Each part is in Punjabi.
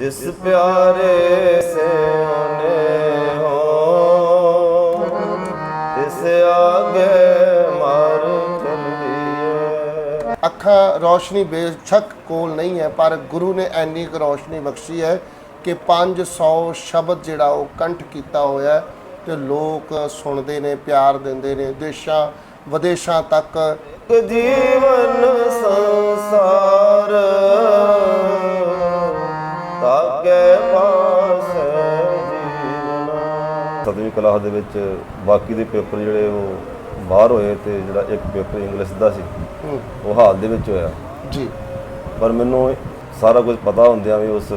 ਜਿਸ ਪਿਆਰੇ ਸੇ ਨੇ ਹੋ ਤਿਸ ਆਗੇ ਮਾਰ ਚੰਦੀਏ। ਅੱਖਾਂ ਰੋਸ਼ਨੀ ਬੇਸ਼ੱਕ ਕੋਲ ਨਹੀਂ ਹੈ ਪਰ ਗੁਰੂ ਨੇ ਐਨੀ ਕੁ ਰੋਸ਼ਨੀ ਬਖਸ਼ੀ ਹੈ ਕਿ 500 ਸ਼ਬਦ ਜਿਹੜਾ ਉਹ ਕੰਠ ਕੀਤਾ ਹੋਇਆ ਹੈ ਤੇ ਲੋਕ ਸੁਣਦੇ ਨੇ ਪਿਆਰ ਦਿੰਦੇ ਨੇ ਦੇਸ਼ਾਂ ਵਿਦੇਸ਼ਾਂ ਤੱਕ। ਜੀਵਨ ਸੰਸਾਰ ਪਾਸ ਜੀਵਨ ਸਤਵੀਂ ਕਲਾਸ ਦੇ ਵਿੱਚ ਬਾਕੀ ਦੇ ਪੇਪਰ ਜਿਹੜੇ ਉਹ ਬਾਹਰ ਹੋਏ ਤੇ ਜਿਹੜਾ ਇੱਕ ਪੇਪਰ ਇੰਗਲਿਸ਼ ਦਾ ਸੀ ਉਹ ਹਾਲ ਦੇ ਵਿੱਚ ਹੋਇਆ। ਜੀ। ਪਰ ਮੈਨੂੰ ਸਾਰਾ ਕੁਝ ਪਤਾ ਹੁੰਦਿਆਂ ਵੀ ਉਸ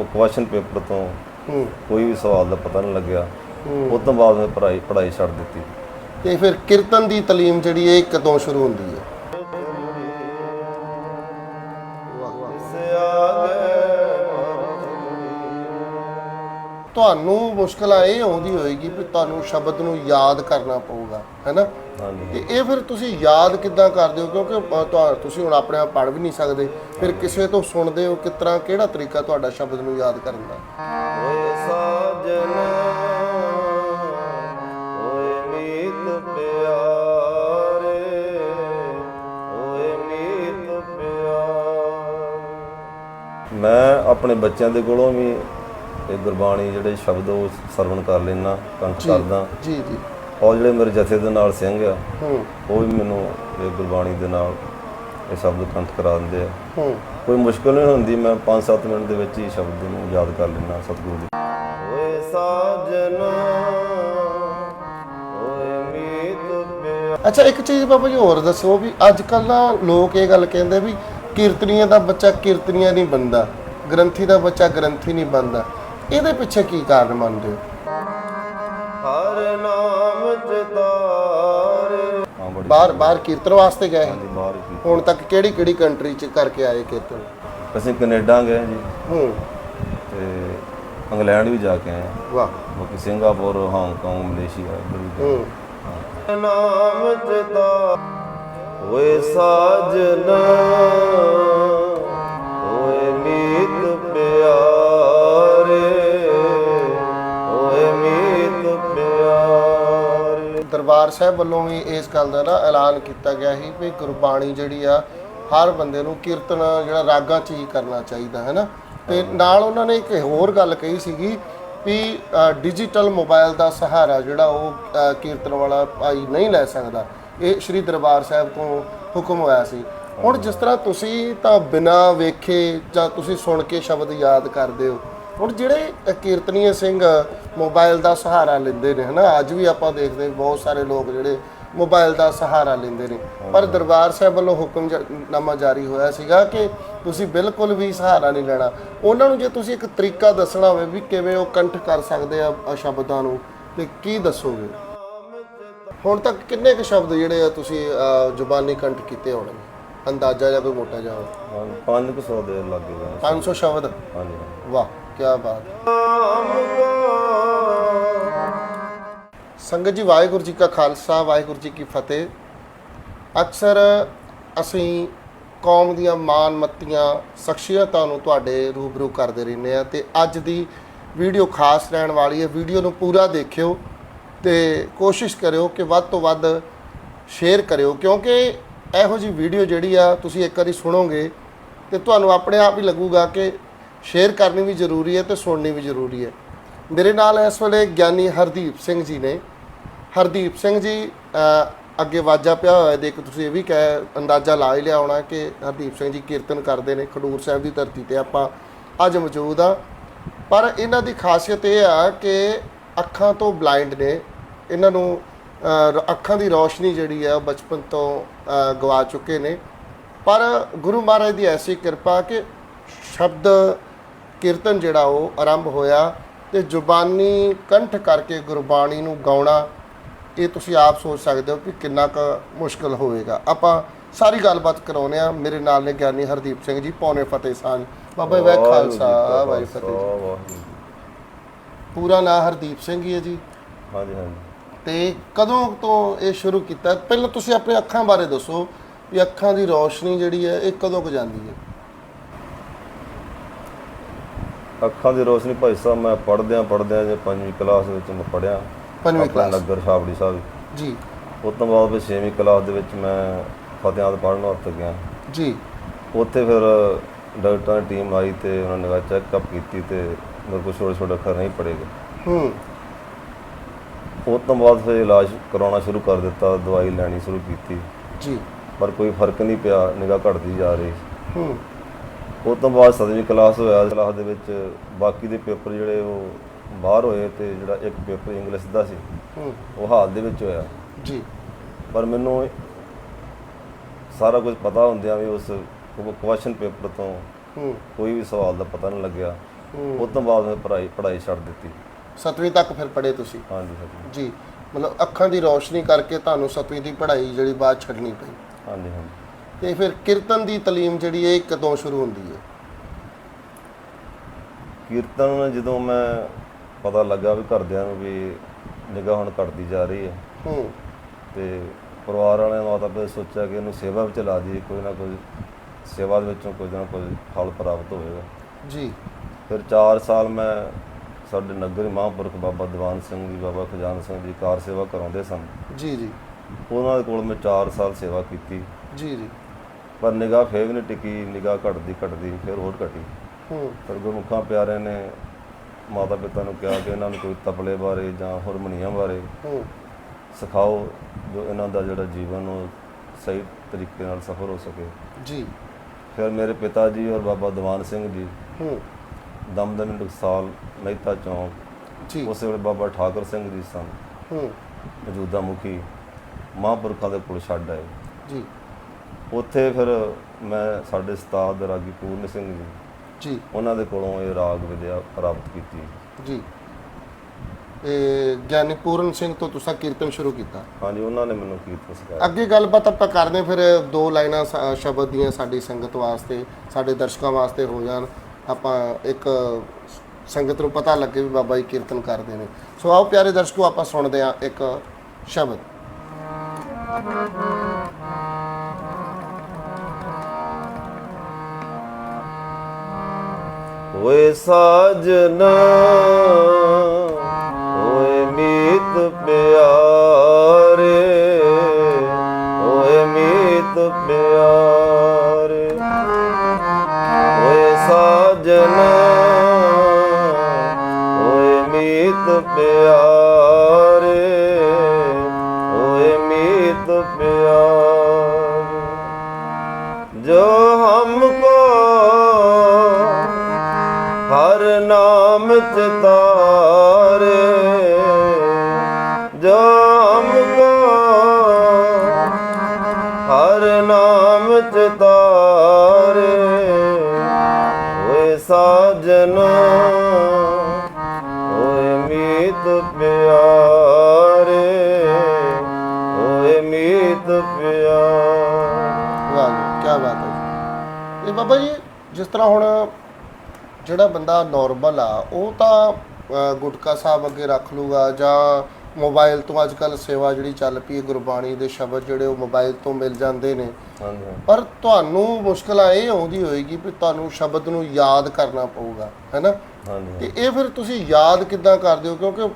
ਕੁਐਸਚਨ ਪੇਪਰ ਤੋਂ ਕੋਈ ਵੀ ਸਵਾਲ ਦਾ ਪਤਾ ਨਹੀਂ ਲੱਗਿਆ। ਉਸ ਤੋਂ ਬਾਅਦ ਮੈਂ ਪੜ੍ਹਾਈ ਪੜ੍ਹਾਈ ਛੱਡ ਦਿੱਤੀ। ਤੇ ਫਿਰ ਕੀਰਤਨ ਦੀ ਤਾਲੀਮ ਜਿਹੜੀ ਇਹ ਕਦੋਂ ਸ਼ੁਰੂ ਹੁੰਦੀ ਹੈ? ਤੁਹਾਨੂੰ ਮੁਸ਼ਕਲਾਂ ਇਹ ਆਉਂਦੀ ਹੋਏਗੀ ਵੀ ਤੁਹਾਨੂੰ ਸ਼ਬਦ ਨੂੰ ਯਾਦ ਕਰਨਾ ਪਊਗਾ ਹੈਨਾ? ਹਾਂਜੀ ਤੇ ਇਹ ਫਿਰ ਤੁਸੀਂ ਯਾਦ ਕਿੱਦਾਂ ਕਰਦੇ ਹੋ? ਕਿਉਂਕਿ ਤੁਸੀਂ ਹੁਣ ਆਪਣੇ ਆਪ ਪੜ੍ਹ ਵੀ ਨਹੀਂ ਸਕਦੇ। ਫਿਰ ਕਿਸੇ ਤੋਂ ਸੁਣਦੇ ਹੋ ਕਿਸ ਤਰ੍ਹਾਂ ਕਿਹੜਾ ਤਰੀਕਾ ਤੁਹਾਡਾ ਸ਼ਬਦ ਨੂੰ ਯਾਦ ਕਰਨ ਦਾ? ਓਏ ਸਾਜਨ ਓਏ ਮੀਤ ਪਿਆਰੇ ਓਏ ਮੀਤ ਪਿਆਰ। ਮੈਂ ਆਪਣੇ ਬੱਚਿਆਂ ਦੇ ਕੋਲੋਂ ਵੀ ਇਹ ਗੁਰਬਾਣੀ ਜਿਹੜੇ ਸ਼ਬਦ ਉਹ ਸਰਵਣ ਕਰ ਲੈਣਾ ਕੰਠ ਕਰਦਾ। ਜੀ ਜੀ। ਔਰ ਜਿਹੜੇ ਮੇਰੇ ਜਥੇ ਦੇ ਨਾਲ ਸਿੰਘ ਆ ਹੂੰ। ਉਹ ਵੀ ਮੈਨੂੰ ਇਹ ਗੁਰਬਾਣੀ ਦੇ ਨਾਲ ਇਹ ਸ਼ਬਦ ਕੰਠ ਕਰਾ ਦਿੰਦੇ ਆ। ਹੂੰ। ਕੋਈ ਮੁਸ਼ਕਲ ਨਹੀਂ ਹੁੰਦੀ ਮੈਂ 5-7 ਮਿੰਟ ਦੇ ਵਿੱਚ ਹੀ ਸ਼ਬਦ ਨੂੰ ਯਾਦ ਕਰ ਲੈਣਾ ਸਤਿਗੁਰੂ ਦੀ। ਓਏ ਸਾਜਨ ਓਏ ਮੀਤ ਪਿਆ। ਅੱਛਾ ਇੱਕ ਚੀਜ਼ ਬਾਬਾ ਜੀ ਹੋਰ ਦੱਸੋ ਵੀ ਅੱਜ ਕੱਲ ਨਾ ਲੋਕ ਇਹ ਗੱਲ ਕਹਿੰਦੇ ਵੀ ਕੀਰਤਨੀਆਂ ਦਾ ਬੱਚਾ ਕੀਰਤਨੀਆ ਨਹੀਂ ਬੰਦਾ ਗ੍ਰੰਥੀ ਦਾ ਬੱਚਾ ਗ੍ਰੰਥੀ ਨਹੀਂ ਬੰਦਾ ਇਹਦੇ ਪਿੱਛੇ ਕੀ ਕਾਰਨ ਮੰਨਦੇ ਹੋ ਹਰ ਨਾਮ ਬੜੀ ਬਾਹਰ ਬਾਹਰ ਕੀਰਤਨ ਵਾਸਤੇ ਗਏ? ਹਾਂਜੀ ਬਾਹਰ ਹੀ ਹੁਣ ਤੱਕ ਕਿਹੜੀ ਕਿਹੜੀ ਕੰਟਰੀ ਚ ਕਰਕੇ ਆਏ ਕੀਰਤਨ? ਅਸੀਂ ਕੈਨੇਡਾ ਗਏ ਜੀ। ਹੂੰ। ਤੇ ਇੰਗਲੈਂਡ ਵੀ ਜਾ ਕੇ ਆਏ। ਹਾਂ। ਵਾਹ। ਬਾਕੀ ਸਿੰਗਾਪੁਰ ਹਾਂਗਕਾਂਗ ਮਲੇਸ਼ੀਆ ਇੱਧਰ ਵੀ ਗਏ। ਹੂੰ। ਨਾਮ ਚਿਤਾ ਓਏ ਸਾਜਨ। ਦਰਬਾਰ ਸਾਹਿਬ ਵੱਲੋਂ ਵੀ ਇਸ ਗੱਲ ਦਾ ਨਾ ਐਲਾਨ ਕੀਤਾ ਗਿਆ ਸੀ ਵੀ ਗੁਰਬਾਣੀ ਜਿਹੜੀ ਆ ਹਰ ਬੰਦੇ ਨੂੰ ਕੀਰਤਨ ਜਿਹੜਾ ਰਾਗਾਂ 'ਚ ਹੀ ਕਰਨਾ ਚਾਹੀਦਾ ਹੈ ਨਾ ਤੇ ਨਾਲ ਉਹਨਾਂ ਨੇ ਇੱਕ ਹੋਰ ਗੱਲ ਕਹੀ ਸੀਗੀ ਵੀ ਡਿਜੀਟਲ ਮੋਬਾਈਲ ਦਾ ਸਹਾਰਾ ਜਿਹੜਾ ਉਹ ਕੀਰਤਨ ਵਾਲਾ ਭਾਈ ਨਹੀਂ ਲੈ ਸਕਦਾ। ਇਹ ਸ੍ਰੀ ਦਰਬਾਰ ਸਾਹਿਬ ਤੋਂ ਹੁਕਮ ਹੋਇਆ ਸੀ। ਹੁਣ ਜਿਸ ਤਰ੍ਹਾਂ ਤੁਸੀਂ ਤਾਂ ਬਿਨਾਂ ਵੇਖੇ ਜਾਂ ਤੁਸੀਂ ਸੁਣ ਕੇ ਸ਼ਬਦ ਯਾਦ ਕਰਦੇ ਹੋ ਹੁਣ ਜਿਹੜੇ ਕੀਰਤਨੀਏ ਸਿੰਘ ਮੋਬਾਈਲ ਦਾ ਸਹਾਰਾ ਲੈਂਦੇ ਨੇ ਹਨਾ? ਅੱਜ ਵੀ ਆਪਾਂ ਦੇਖਦੇ ਬਹੁਤ ਸਾਰੇ ਲੋਕ ਜਿਹੜੇ ਮੋਬਾਈਲ ਦਾ ਸਹਾਰਾ ਲੈਂਦੇ ਨੇ। ਪਰ ਦਰਬਾਰ ਸਾਹਿਬ ਵੱਲੋਂ ਹੁਕਮਨਾਮਾ ਜਾਰੀ ਹੋਇਆ ਸੀਗਾ ਕਿ ਤੁਸੀਂ ਬਿਲਕੁਲ ਵੀ ਸਹਾਰਾ ਨਹੀਂ ਲੈਣਾ। ਉਹਨਾਂ ਨੂੰ ਜੇ ਤੁਸੀਂ ਇੱਕ ਤਰੀਕਾ ਦੱਸਣਾ ਹੋਵੇ ਵੀ ਕਿਵੇਂ ਉਹ ਕੰਠ ਕਰ ਸਕਦੇ ਆ ਆ ਸ਼ਬਦਾਂ ਨੂੰ ਤੇ ਕੀ ਦੱਸੋਗੇ? ਹੁਣ ਤੱਕ ਕਿੰਨੇ ਕੁ ਸ਼ਬਦ ਜਿਹੜੇ ਆ ਤੁਸੀਂ ਜ਼ੁਬਾਨੀ ਕੰਠ ਕੀਤੇ ਹੋਣੇ? ਅੰਦਾਜ਼ਾ ਜਾਂ ਕੋਈ ਮੋਟਾ ਜਿਹਾ ਹਾਂ 500 ਦੇ ਲੱਗੇ ਗਏ 500 ਸ਼ਬਦ? ਹਾਂਜੀ। ਵਾਹ ਕੀ ਬਾਤ। ਸੰਗਤ ਜੀ, ਵਾਹਿਗੁਰੂ ਜੀ ਕਾ ਖਾਲਸਾ, ਵਾਹਿਗੁਰੂ ਜੀ ਕੀ ਫਤਿਹ। ਅਕਸਰ ਅਸੀਂ ਕੌਮ ਦੀਆਂ ਮਾਨ ਮੱਤੀਆਂ, ਸ਼ਖਸੀਅਤਾਂ ਨੂੰ ਤੁਹਾਡੇ ਰੂਬਰੂ ਕਰਦੇ ਰਹਿੰਦੇ ਆ ਤੇ ਅੱਜ ਦੀ ਵੀਡੀਓ ਖਾਸ ਰਹਿਣ ਵਾਲੀ ਹੈ। ਵੀਡੀਓ ਨੂੰ ਪੂਰਾ ਦੇਖਿਓ ਤੇ ਕੋਸ਼ਿਸ਼ ਕਰਿਓ ਕਿ ਵੱਧ ਤੋਂ ਵੱਧ ਸ਼ੇਅਰ ਕਰਿਓ, ਕਿਉਂਕਿ ਇਹੋ ਜੀ ਵੀਡੀਓ ਜਿਹੜੀ ਆ, ਤੁਸੀਂ ਇੱਕ ਵਾਰੀ ਸੁਣੋਗੇ ਤੇ ਤੁਹਾਨੂੰ ਆਪਣੇ ਆਪ ਹੀ ਲੱਗੂਗਾ ਕਿ ਸ਼ੇਅਰ ਕਰਨੀ ਵੀ ਜ਼ਰੂਰੀ ਹੈ ਤੇ ਸੁਣਨੀ ਵੀ ਜ਼ਰੂਰੀ ਹੈ। ਮੇਰੇ ਨਾਲ ਇਸ ਵੇਲੇ ਗਿਆਨੀ ਹਰਦੀਪ ਸਿੰਘ ਜੀ ਨੇ। ਹਰਦੀਪ ਸਿੰਘ ਜੀ ਅੱਗੇ ਵਾਜਾ ਪਿਆ ਹੋਇਆ ਦੇਖ ਤੁਸੀਂ ਇਹ ਵੀ ਕਹਿ, ਅੰਦਾਜ਼ਾ ਲਾ ਹੀ ਲਿਆ ਹੋਣਾ ਕਿ ਹਰਦੀਪ ਸਿੰਘ ਜੀ ਕੀਰਤਨ ਕਰਦੇ ਨੇ ਖਡੂਰ ਸਾਹਿਬ ਦੀ ਧਰਤੀ ਤੇ, ਆਪਾਂ ਅੱਜ ਮੌਜੂਦ ਆ ਪਰ ਇਹਨਾਂ ਦੀ ਖਾਸੀਅਤ ਇਹ ਆ ਕਿ ਅੱਖਾਂ ਤੋਂ ਬਲਾਈਂਡ ਨੇ। ਇਹਨਾਂ ਨੂੰ ਅੱਖਾਂ ਦੀ ਰੋਸ਼ਨੀ ਜਿਹੜੀ ਆ, ਉਹ ਬਚਪਨ ਤੋਂ ਗਵਾ ਚੁੱਕੇ ਨੇ। ਪਰ ਗੁਰੂ ਮਹਾਰਾਜ ਦੀ ਐਸੀ ਕਿਰਪਾ ਕਿ ਸ਼ਬਦ ਕੀਰਤਨ ਜਿਹੜਾ ਉਹ ਆਰੰਭ ਹੋਇਆ ਤੇ ਜ਼ੁਬਾਨੀ ਕੰਠ ਕਰਕੇ ਗੁਰਬਾਣੀ ਨੂੰ ਗਾਉਣਾ ਇਹ ਤੁਸੀਂ ਆਪ ਸੋਚ ਸਕਦੇ ਹੋ ਕਿ ਕਿੰਨਾ ਕੁ ਮੁਸ਼ਕਲ ਹੋਵੇਗਾ। ਆਪਾਂ ਸਾਰੀ ਗੱਲਬਾਤ ਕਰਾਉਨੇ ਆ ਮੇਰੇ ਨਾਲ ਨੇ ਗਿਆਨੀ ਹਰਦੀਪ ਸਿੰਘ ਜੀ ਪੌਣੇ ਫਤਿਹ ਸਾਂਝ। ਬਾਬਾ ਜੀ ਖਾਲਸਾ ਵਾਹਿ ਫਤਿਹ ਜੀ। ਪੂਰਾ ਨਾਂ ਹਰਦੀਪ ਸਿੰਘ ਹੀ ਹੈ ਜੀ। ਹਾਂਜੀ ਹਾਂਜੀ। ਤੇ ਕਦੋਂ ਤੋਂ ਇਹ ਸ਼ੁਰੂ ਕੀਤਾ? ਪਹਿਲਾਂ ਤੁਸੀਂ ਆਪਣੇ ਅੱਖਾਂ ਬਾਰੇ ਦੱਸੋ ਵੀ ਅੱਖਾਂ ਦੀ ਰੋਸ਼ਨੀ ਜਿਹੜੀ ਹੈ ਇਹ ਕਦੋਂ ਕੁ ਜਾਂਦੀ ਹੈ? ਅੱਖਾਂ ਦੀ ਰੋਸ਼ਨੀ ਭਾਈ ਸਾਹਿਬ ਮੈਂ ਪੜ੍ਹਦਿਆਂ ਪੜ੍ਹਦਿਆਂ ਜੇ ਪੰਜਵੀਂ ਕਲਾਸ ਵਿੱਚ ਮੈਂ ਪੜ੍ਹਿਆ। ਪੰਜਵੀਂ ਆਪਣਾ ਕਲਾਸ ਨਗਰ ਛਾਬੜੀ ਸਾਹਿਬ। ਜੀ। ਉਸ ਤੋਂ ਬਾਅਦ ਫਿਰ ਛੇਵੀਂ ਕਲਾਸ ਦੇ ਵਿੱਚ ਮੈਂ ਫਤਿਆਦ ਪੜ੍ਹਨ ਵਾਸਤੇ ਗਿਆ। ਜੀ। ਉੱਥੇ ਫਿਰ ਡਾਕਟਰਾਂ ਦੀ ਟੀਮ ਆਈ ਤੇ ਉਹਨਾਂ ਨੇ ਚੈੱਕਅਪ ਕੀਤੀ ਤੇ ਮੇਰੇ ਕੋਲ ਛੋਟੇ ਛੋਟੇ ਅੱਖਰ ਨਹੀਂ ਪੜ੍ਹੇ ਗਏ। ਹੂੰ। ਉਸ ਤੋਂ ਬਾਅਦ ਫਿਰ ਇਲਾਜ ਕਰਾਉਣਾ ਸ਼ੁਰੂ ਕਰ ਦਿੱਤਾ ਦਵਾਈ ਲੈਣੀ ਸ਼ੁਰੂ ਕੀਤੀ। ਜੀ। ਪਰ ਕੋਈ ਫ਼ਰਕ ਨਹੀਂ ਪਿਆ ਨਿਗਾਹ ਘਟਦੀ ਜਾ ਰਹੀ। ਹੂੰ। ਉਸ ਤੋਂ ਬਾਅਦ ਸੱਤਵੀਂ ਕਲਾਸ ਹੋਇਆ ਕਲਾਸ ਦੇ ਵਿੱਚ ਬਾਕੀ ਦੇ ਪੇਪਰ ਜਿਹੜੇ ਉਹ ਬਾਹਰ ਹੋਏ ਤੇ ਜਿਹੜਾ ਇੱਕ ਪੇਪਰ ਇੰਗਲਿਸ਼ ਦਾ ਸੀ ਹੂੰ। ਉਹ ਹਾਲ ਦੇ ਵਿੱਚ ਹੋਇਆ। ਜੀ। ਪਰ ਮੈਨੂੰ ਸਾਰਾ ਕੁਝ ਪਤਾ ਹੁੰਦਿਆਂ ਵੀ ਉਸ ਕੁਐਸਚਨ ਪੇਪਰ ਤੋਂ ਹੂੰ। ਕੋਈ ਵੀ ਸਵਾਲ ਦਾ ਪਤਾ ਨਹੀਂ ਲੱਗਿਆ। ਉਸ ਤੋਂ ਬਾਅਦ ਮੈਂ ਪੜ੍ਹਾਈ ਪੜ੍ਹਾਈ ਛੱਡ ਦਿੱਤੀ। ਸੱਤਵੀਂ ਤੱਕ ਫਿਰ ਪੜ੍ਹੇ ਤੁਸੀਂ? ਹਾਂਜੀ ਹਾਂਜੀ। ਜੀ। ਮਤਲਬ ਅੱਖਾਂ ਦੀ ਰੋਸ਼ਨੀ ਕਰਕੇ ਤੁਹਾਨੂੰ ਸੱਤਵੀਂ ਦੀ ਪੜ੍ਹਾਈ ਜਿਹੜੀ ਬਾਅਦ ਛੱਡਣੀ ਪਈ। ਹਾਂਜੀ ਹਾਂਜੀ। ਤੇ ਫਿਰ ਕੀਰਤਨ ਦੀ ਤਾਲੀਮ ਜਿਹੜੀ ਇਹ ਕਦੋਂ ਸ਼ੁਰੂ ਹੁੰਦੀ ਹੈ? ਕੀਰਤਨ ਜਦੋਂ ਮੈਂ ਪਤਾ ਲੱਗਾ ਵੀ ਘਰਦਿਆਂ ਨੂੰ ਵੀ ਨਿਗਾਹ ਹੁਣ ਘਟਦੀ ਜਾ ਰਹੀ ਹੈ। ਹੂੰ। ਤੇ ਪਰਿਵਾਰ ਵਾਲਿਆਂ ਨੇ ਮਾਤਾ ਪਿਤਾ ਸੋਚਿਆ ਕਿ ਇਹਨੂੰ ਸੇਵਾ ਵਿੱਚ ਲਾ ਦਈਏ ਕੋਈ ਨਾ ਕੋਈ ਸੇਵਾ ਦੇ ਵਿੱਚੋਂ ਕੁਝ ਨਾ ਕੁਝ ਫਲ ਪ੍ਰਾਪਤ ਹੋਵੇਗਾ। ਜੀ। ਫਿਰ 4 ਸਾਲ ਮੈਂ ਸਾਡੇ ਨਗਰ ਮਹਾਂਪੁਰਖ ਬਾਬਾ ਦੀਵਾਨ ਸਿੰਘ ਜੀ ਬਾਬਾ ਖਜਾਨ ਸਿੰਘ ਜੀ ਕਾਰ ਸੇਵਾ ਕਰਾਉਂਦੇ ਸਨ। ਜੀ ਜੀ। ਉਹਨਾਂ ਦੇ ਕੋਲ ਮੈਂ 4 ਸਾਲ ਸੇਵਾ ਕੀਤੀ। ਜੀ ਜੀ। ਪਰ ਨਿਗਾਹ ਫੇਰ ਵੀ ਨਹੀਂ ਟਿਕੀ ਨਿਗਾਹ ਘਟਦੀ ਘਟਦੀ ਫਿਰ ਹੋਰ ਘਟੀ। ਹੂੰ। ਫਿਰ ਗੁਰਮੁਖਾਂ ਪਿਆਰਿਆਂ ਨੇ ਮਾਤਾ ਪਿਤਾ ਨੂੰ ਕਿਹਾ ਕਿ ਇਹਨਾਂ ਨੂੰ ਕੋਈ ਤਬਲੇ ਬਾਰੇ ਜਾਂ ਹਾਰਮੋਨੀਅਮ ਬਾਰੇ ਹੂੰ। ਸਿਖਾਓ ਜੋ ਇਹਨਾਂ ਦਾ ਜਿਹੜਾ ਜੀਵਨ ਉਹ ਸਹੀ ਤਰੀਕੇ ਨਾਲ ਸਫਲ ਹੋ ਸਕੇ। ਜੀ। ਫਿਰ ਮੇਰੇ ਪਿਤਾ ਜੀ ਔਰ ਬਾਬਾ ਦੀਵਾਨ ਸਿੰਘ ਜੀ ਹੂੰ। ਦਮਦਮੀ ਟਕਸਾਲ ਮਹਿਤਾ ਚੌਂਕ ਜੀ। ਉਸੇ ਵੇਲੇ ਬਾਬਾ ਠਾਕਰ ਸਿੰਘ ਜੀ ਸਨ। ਹੂੰ। ਮੌਜੂਦਾ ਮੁਖੀ ਮਹਾਂਪੁਰਖਾਂ ਦੇ ਕੋਲ ਛੱਡ ਆਏ। ਜੀ। ਉੱਥੇ ਫਿਰ ਮੈਂ ਸਾਡੇ ਉਸਤਾਦ ਰਾਗੀ ਪੂਰਨ ਸਿੰਘ ਜੀ ਜੀ। ਉਹਨਾਂ ਦੇ ਕੋਲੋਂ ਇਹ ਰਾਗ ਵਿਦਿਆ ਪ੍ਰਾਪਤ ਕੀਤੀ। ਜੀ। ਇਹ ਗਿਆਨੀ ਪੂਰਨ ਸਿੰਘ ਤੋਂ ਤੁਸੀਂ ਕੀਰਤਨ ਸ਼ੁਰੂ ਕੀਤਾ। ਹਾਂਜੀ ਉਹਨਾਂ ਨੇ ਮੈਨੂੰ ਕੀਰਤਨ ਸਿਖਾਇਆ। ਅੱਗੇ ਗੱਲਬਾਤ ਆਪਾਂ ਕਰਦੇ ਹਾਂ, ਫਿਰ ਦੋ ਲਾਈਨਾਂ ਸ਼ਬਦ ਦੀਆਂ ਸਾਡੀ ਸੰਗਤ ਵਾਸਤੇ ਸਾਡੇ ਦਰਸ਼ਕਾਂ ਵਾਸਤੇ ਹੋ ਜਾਣ। ਆਪਾਂ ਇੱਕ ਸੰਗਤ ਨੂੰ ਪਤਾ ਲੱਗੇ ਵੀ ਬਾਬਾ ਜੀ ਕੀਰਤਨ ਕਰਦੇ ਨੇ। ਸੋ ਆਓ ਪਿਆਰੇ ਦਰਸ਼ਕੋ ਆਪਾਂ ਸੁਣਦੇ ਹਾਂ ਇੱਕ ਸ਼ਬਦ। ਓਏ ਸਾਜਨਾ ਓਏ ਮੀਤ ਪਿਆਰੇ ਓਏ ਮੀਤ ਪਿਆਰੇ ਓਏ ਸਾਜਨਾ ਓਏ ਮੀਤ ਪਿਆਰੇ। ਵਿੱਚ ਤਾਰੇ ਜਾਮ ਕਾ ਹਰ ਨਾਮ ਚ ਤਾਰੇ ਓਏ ਸਾਜਨ ਓਏ ਮੀਤ ਪਿਆਰੇ ਓਏ ਮੀਤ ਪਿਆਰ। ਵਾਹ ਕੀ ਬਾਤ ਹੈ ਇਹ ਬਾਬਾ ਜੀ, ਜਿਸ ਤਰ੍ਹਾਂ ਹੁਣ ਜਿਹੜਾ ਬੰਦਾ ਨਾਰਮਲ ਆ ਉਹ ਤਾਂ ਗੁਟਕਾ ਸਾਹਿਬ ਅੱਗੇ ਰੱਖ ਲੂਗਾ ਜਾਂ ਮੋਬਾਈਲ ਤੋਂ ਅੱਜ ਕੱਲ ਸੇਵਾ ਜਿਹੜੀ ਚੱਲ ਪਈ ਹੈ ਗੁਰਬਾਣੀ ਦੇ ਸ਼ਬਦ ਜਿਹੜੇ ਉਹ ਮੋਬਾਈਲ ਤੋਂ ਮਿਲ ਜਾਂਦੇ ਨੇ। ਪਰ ਤੁਹਾਨੂੰ ਮੁਸ਼ਕਲਾਂ ਇਹ ਆਉਂਦੀ ਹੋਏਗੀ ਵੀ ਤੁਹਾਨੂੰ ਸ਼ਬਦ ਨੂੰ ਯਾਦ ਕਰਨਾ ਪਊਗਾ ਹੈਨਾ? ਹਾਂਜੀ ਤੇ ਇਹ ਫਿਰ ਤੁਸੀਂ ਯਾਦ ਕਿੱਦਾਂ ਕਰਦੇ ਹੋ? ਕਿਉਂਕਿ